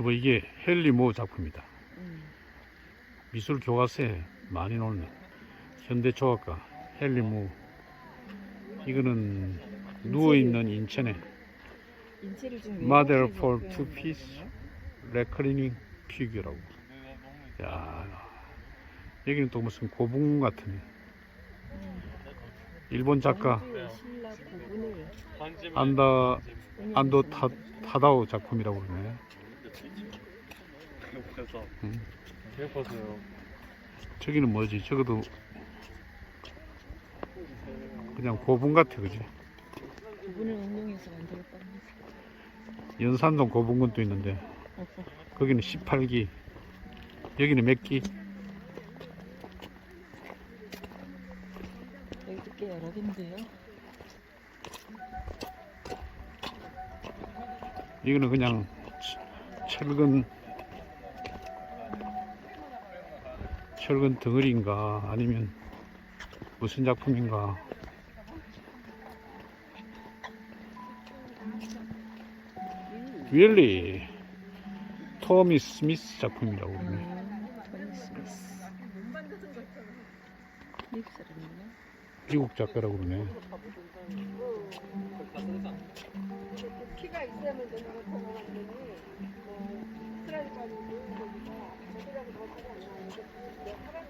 여보 이게 헨리 모 작품이다. 음. 미술 교과서에 많이 나오는 현대조각가 헨리 모. 이거는 누워 있는 Mother for 표현한 two piece 레커리닝 피규어라고. 야 여기는 또 무슨 고분 같으네. 음. 일본 작가 안다 안도 타, 타다오 작품이라고 그러네. 배고파서 음. 배고파서요 저기는 뭐지? 저것도 그냥 고분 같아, 그지? 고분을 응용해서 만들었답니다. 연산동 고분군도 있는데 거기는 18기, 여기는 몇 기? 여기도 꽤 여러 개인데요. 이거는 그냥 철- 철근 철근 덩어리인가 아니면 무슨 작품인가 윌리 토미 스미스 작품이라고 그러네 음, 토니 스미스. 사람이네. 미국 작가라고 그러네. 키가 되는 뭐 저들하고 더안 나는데 내 사람이.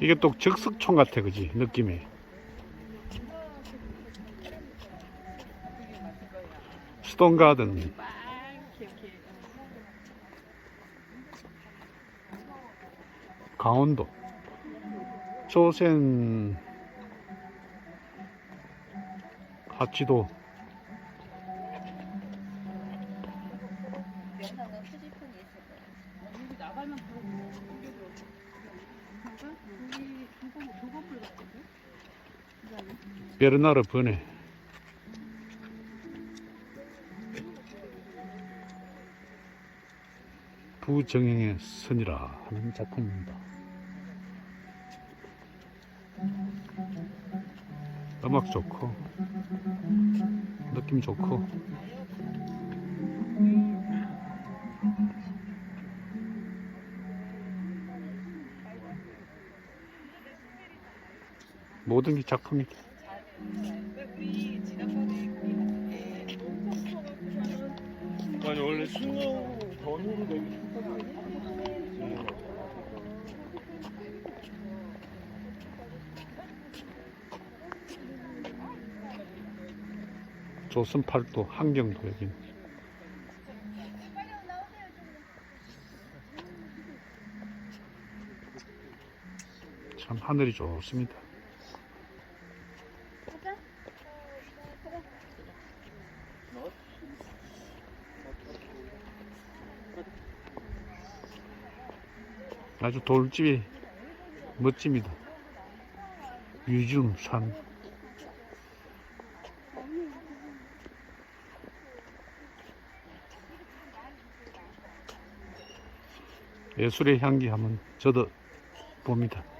이게 또 적석총 같아 그지? 느낌이. 스톤 가든 강원도. 조센 하치도. 베르나르 버네 부정형의 선이라 하는 작품입니다. 음악 좋고 느낌 좋고 모든 게 작품이 아니 원래 되게 조선팔도 한경도 여기 참 하늘이 좋습니다. 아주 돌집이 멋집니다. 유중산 예술의 향기 한번 저도 봅니다.